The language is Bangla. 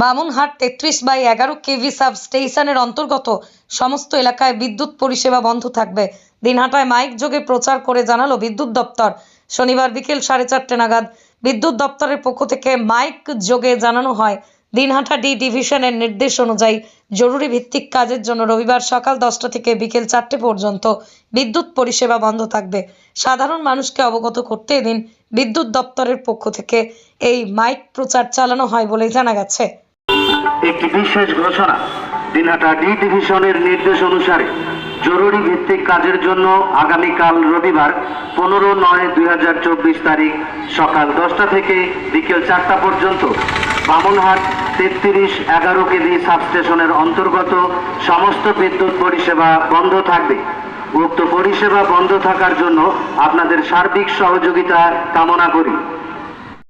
বামুনহাট তেত্রিশ বাই এগারো কেভি সাব স্টেশনের অন্তর্গত সমস্ত এলাকায় বিদ্যুৎ পরিষেবা বন্ধ থাকবে। দিনহাটায় মাইক যোগে প্রচার করে জানালো বিদ্যুৎ দপ্তর। শনিবার বিকেল সাড়ে চারটে নাগাদ বিদ্যুৎ দপ্তরের পক্ষ থেকে মাইক যোগে জানানো হয়, দিনহাটা ডি ডিভিশনের নির্দেশ অনুযায়ী জরুরি ভিত্তিক কাজের জন্য রবিবার সকাল দশটা থেকে বিকেল চারটে পর্যন্ত বিদ্যুৎ পরিষেবা বন্ধ থাকবে। সাধারণ মানুষকে অবগত করতে এদিন বিদ্যুৎ দপ্তরের পক্ষ থেকে এই মাইক প্রচার চালানো হয় বলে জানা গেছে। একটি বিশেষ ঘোষণা। দিনহাটা ডি ডিভিশনের নির্দেশ অনুসারে জরুরি ভিত্তিক কাজের জন্য আগামীকাল রবিবার পনেরো নয় দুই তারিখ সকাল দশটা থেকে বিকেল চারটা পর্যন্ত বামনহাট তেত্রিশ এগারো কেজি সাবস্টেশনের অন্তর্গত সমস্ত বিদ্যুৎ পরিষেবা বন্ধ থাকবে। উক্ত পরিষেবা বন্ধ থাকার জন্য আপনাদের সার্বিক সহযোগিতা কামনা করি।